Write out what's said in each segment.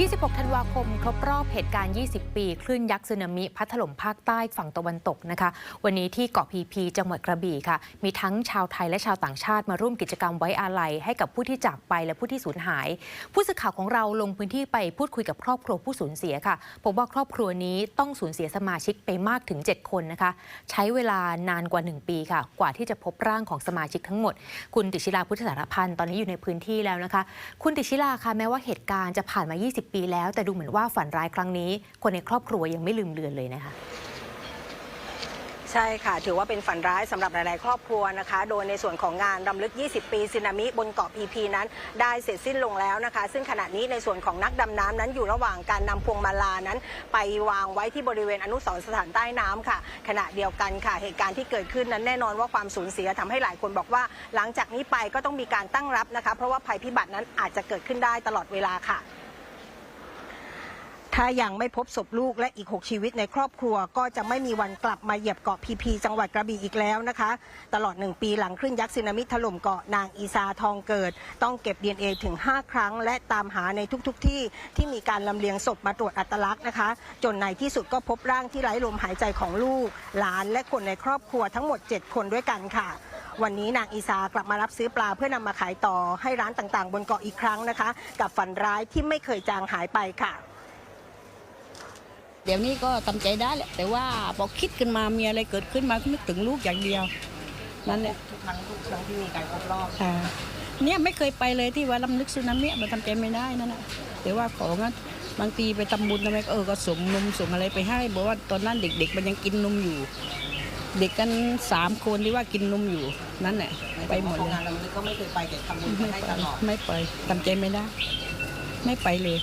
26 ธันวาคมครบรอบเหตุการณ์ 20 ปีคลื่นยักษ์สึนามิพัดถล่มภาคใต้ฝั่งตะวันตกนะคะ วันนี้ที่เกาะพีพีจังหวัดกระบี่ค่ะ มีทั้งชาวไทยและชาวต่างชาติมาร่วมกิจกรรมไว้อาลัยให้กับผู้ที่จากไปและผู้ที่สูญหาย ผู้สื่อข่าวของเราลงพื้นที่ไปพูดคุยกับครอบครัวผู้สูญเสียค่ะพบว่าครอบครัวนี้ต้องสูญเสียสมาชิกไปมากถึง 7 คนนะคะ ใช้เวลานานกว่า 1 ปีค่ะ กว่าที่จะพบร่างของสมาชิกทั้งหมด คุณติชิลาพุทธสารพันธ์ตอนนี้อยู่ในพื้นที่แล้วนะคะ คุณติชิลาค่ะแม้ว่าเหตุการณ์จะผ่านมา 20ปีแล้ว แต่ดูเหมือนว่าฝันร้ายครั้งนี้ คนในครอบครัวยังไม่ลืมเลือนเลยนะคะใช่ค่ะ ถือว่าเป็นฝันร้ายสำหรับหลาย ๆ ครอบครัวนะคะ โดยในส่วนของงานรำลึก 20 ปีสึนามิบนเกาะพีพีนั้น ได้เสร็จสิ้นลงแล้วนะคะ ซึ่งขณะนี้ในส่วนของนักดำน้ำนั้นอยู่ระหว่างการนำพวงมาลานั้น ไปวางไว้ที่บริเวณอนุสรสถานใต้น้ำค่ะ ขณะเดียวกันค่ะ เหตุการณ์ที่เกิดขึ้นนั้นแน่นอนว่าความสูญเสียทำให้หลายคนบอกว่า หลังจากนี้ไปก็ต้องมีการตั้งรับนะคะ เพราะว่าภัยพิบัตินั้นอาจจะเกิดขึ้นได้ตลอดเวลาค่ะ ถ้ายังไม่พบศพลูกและอีก 6 ชีวิตในครอบครัว ก็จะไม่มีวันกลับมาเหยียบเกาะพีพีจังหวัดกระบี่อีกแล้วนะคะ ตลอด 1 ปีหลังคลื่นยักษ์สึนามิถล่มเกาะนางอีซาทองเกิด ต้องเก็บ DNA ถึง 5 ครั้ง และตามหาในทุกๆทที่ที่มีการลำเลียงศพมาตรวจอัตลักษณ์นะคะ จนในที่สุดก็พบร่างที่ไร้ลมหายใจของลูก หลานและคนในครอบครัวทั้งหมด 7 คนด้วยกันค่ะวันนี้นางอีซากลับมารับซื้อปลาเพื่อนำมาขายต่อให้ร้านต่างๆ บนเกาะอีกครั้งนะคะ กับฝันร้ายที่ไม่เคยจางหายไปค่ะ เดี๋ยวนี้ก็ทำใจได้แหละแต่ว่าพอคิดขึ้นมามีอะไรเกิดขึ้นมาก็นึกถึงลูกอย่างเดียวนั่นแหละทุกครั้งทุกครั้งที่มีการครบรอบค่ะเนี่ยไม่เคยไปเลยที่ว่าลำลึกสึนามิมันทำใจไม่ได้นั่นแหะแต่ว่าของอะบางทีไปทำบุญทำไมก็เออก็ส่งนมส่งอะไรไปให้บอกว่าตอนนั้นเด็ก ๆ มันยังกินนมอยู่ เด็กกันสามคนที่ว่ากินนมอยู่นั่นแหละไปหมดเลยงานเราก็ไม่เคยไปแต่ทำบุญไม่ให้ไปตลอดไม่ไปทำใจไม่ได้ ไม่ไปเลย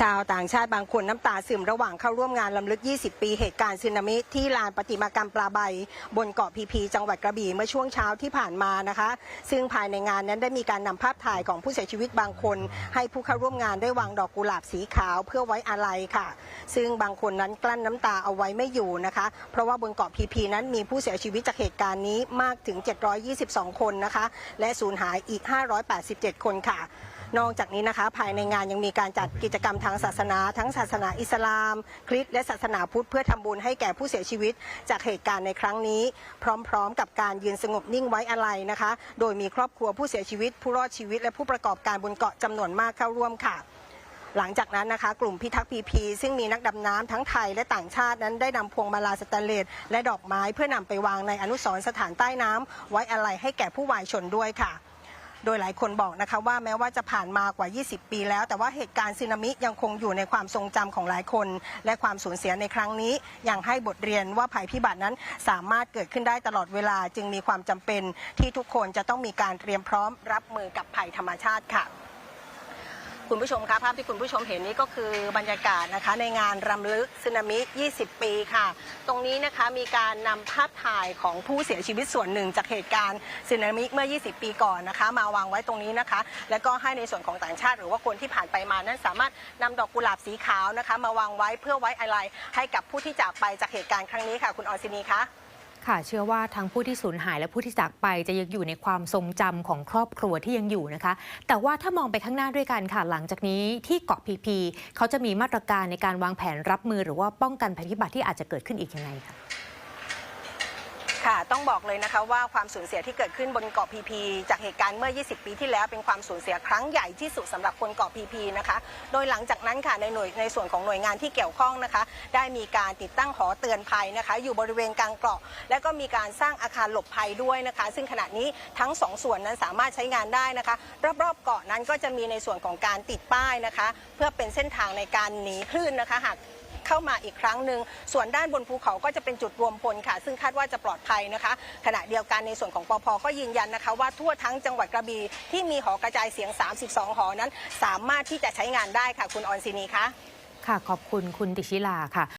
ชาวต่างชาติบางคนน้ำตาซึมระหว่างเข้าร่วมงานลำลึก 20 ปีเหตุการณ์สึนามิที่ลานประติมากรรมปลาใบ บนเกาะพีพี จังหวัดกระบี่เมื่อช่วงเช้าที่ผ่านมานะคะ ซึ่งภายในงานนั้นได้มีการนำภาพถ่ายของผู้เสียชีวิตบางคน ให้ผู้เข้าร่วมงานได้วางดอกกุหลาบสีขาวเพื่อไว้อาลัยค่ะ ซึ่งบางคนนั้นกลั้นน้ำตาเอาไว้ไม่อยู่นะคะ เพราะว่าบนเกาะพีพีนั้นมีผู้เสียชีวิตจากเหตุการณ์นี้มากถึง 722 คนนะคะ และสูญหายอีก 587 คนค่ะ นอกจากนี้นะคะ ภายในงานยังมีการจัดกิจกรรมทางศาสนา ทั้งศาสนาอิสลาม คริสต์และศาสนาพุทธเพื่อทำบุญให้แก่ผู้เสียชีวิต จากเหตุการณ์ในครั้งนี้ พร้อมๆ กับการยืนสงบนิ่งไว้อาลัยนะคะ โดยมีครอบครัวผู้เสียชีวิต ผู้รอดชีวิต และผู้ประกอบการบนเกาะจำนวนมากเข้าร่วมค่ะหลังจากนั้นนะคะกลุ่มพิทักษ์พีพีซึ่งมีนักดำน้ำทั้งไทยและต่างชาตินั้นได้นำพวงมาลาสแตนเลสและดอกไม้เพื่อนำไปวางในอนุสรณ์สถานใต้น้ำไว้อาลัยให้แก่ผู้วายชนด้วยค่ะ โดยหลายคนบอกนะคะว่าแม้ว่าจะผ่านมากว่า 20 ปีแล้ว แต่ว่าเหตุการณ์สึนามิยังคงอยู่ในความทรงจำของหลายคน และความสูญเสียในครั้งนี้ยังให้บทเรียนว่าภัยพิบัตินั้นสามารถเกิดขึ้นได้ตลอดเวลาจึงมีความจำเป็นที่ทุกคนจะต้องมีการเตรียมพร้อมรับมือกับภัยธรรมชาติค่ะ คุณผู้ชมคะภาพที่คุณผู้ชมเห็นนี้ก็คือบรรยากาศนะคะในงานรำลึกสึนามิ 20 ปีค่ะ ตรงนี้นะคะมีการนำภาพถ่ายของผู้เสียชีวิตส่วนหนึ่ง จากเหตุการณ์สึนามิเมื่อ 20 ปีก่อนนะคะ มาวางไว้ตรงนี้นะคะ แล้วก็ให้ในส่วนของต่างชาติ หรือว่าคนที่ผ่านไปมานั้นสามารถนำดอกกุหลาบสีขาวนะคะ มาวางไว้เพื่อไว้อะไรให้กับผู้ที่จากไปจากเหตุการณ์ครั้งนี้ค่ะ คุณออซินีคะ ค่ะเชื่อว่าทั้งผู้ที่สูญหายและผู้ที่จากไปจะยังอยู่ในความทรงจำของครอบครัวที่ยังอยู่นะคะ แต่ว่าถ้ามองไปข้างหน้าด้วยกันค่ะ หลังจากนี้ที่เกาะพีพีเขาจะมีมาตรการในการวางแผนรับมือ หรือว่าป้องกันภัยพิบัติที่อาจจะเกิดขึ้นอีกยังไงคะ ค่ะ ต้องบอกเลยนะคะว่าความสูญเสียที่เกิดขึ้นบนเกาะพีพีจากเหตุการณ์เมื่อ 20 ปีที่แล้วเป็นความสูญเสียครั้งใหญ่ที่สุดสำหรับคนเกาะพีพีนะคะ โดยหลังจากนั้นค่ะในหน่วยในส่วนของหน่วยงานที่เกี่ยวข้องนะคะ ได้มีการติดตั้งหอเตือนภัยนะคะ อยู่บริเวณกลางเกาะและก็มีการสร้างอาคารหลบภัยด้วยนะคะ ซึ่งขณะนี้ทั้งสองส่วนนั้นสามารถใช้งานได้นะคะ รอบๆเกาะนั้นก็จะมีในส่วนของการติดป้ายนะคะ เพื่อเป็นเส้นทางในการหนีคลื่นนะคะหาก เข้ามาอีกครั้งหนึ่งส่วนด้านบนภูเขาก็จะเป็นจุดรวมพลค่ะ ซึ่งคาดว่าจะปลอดภัยนะคะ ขณะเดียวกันในส่วนของปพก็ยืนยันนะคะ ว่าทั่วทั้งจังหวัดกระบี่ที่มีหอกระจายเสียง 32 หอนั้น สามารถที่จะใช้งานได้ค่ะ คุณออนซินีคะค่ะขอบคุณคุณติชิลาค่ะ